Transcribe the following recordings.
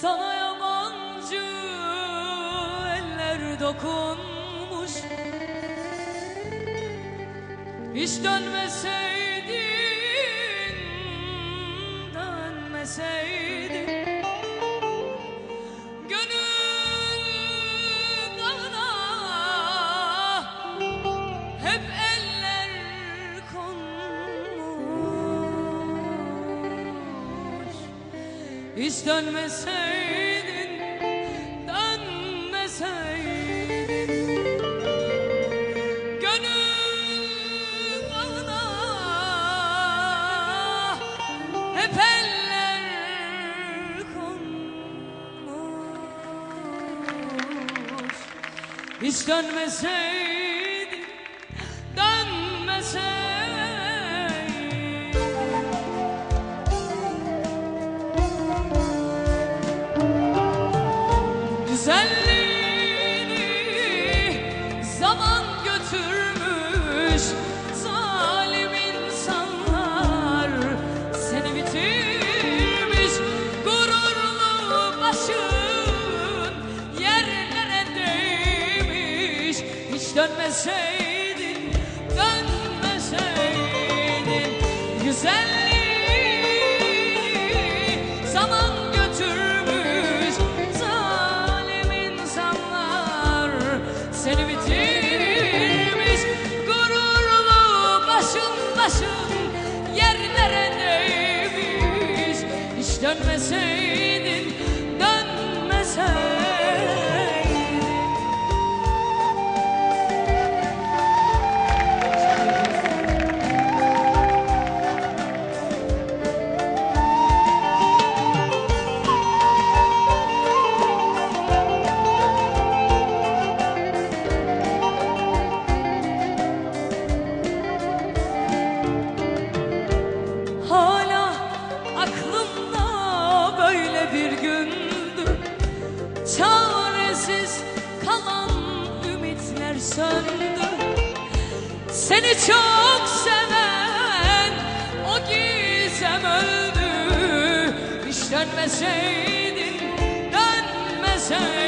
Sana yabancı eller dokunmuş. Hiç dönmeseydin, Hiç dönmeseydin, dönmeseydin. Gönül bağına hep eller konmuş. Hiç dönmeseydin, Hiç dönmeseydin, dönmeseydin. Güzelliğini zaman götürmüş Zalim insanlar seni bitirmiş Gururlu başın başın yerlere değmiş. Hiç dönmeseydin, Çaresiz kalan ümitler söndü. Seni çok seven o gizem öldü. Hiç dönmeseydin, dönmeseydin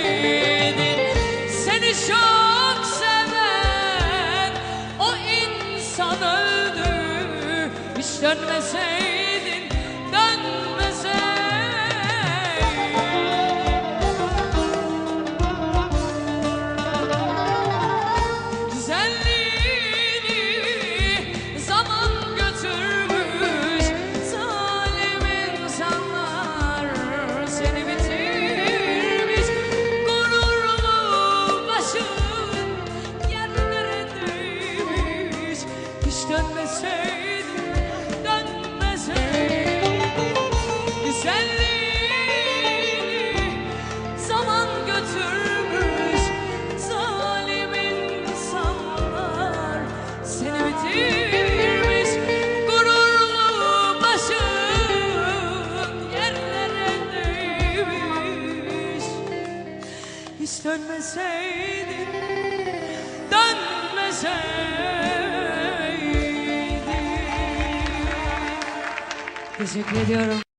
Hiç dönmeseydin, dönmeseydin. Teşekkür ediyorum.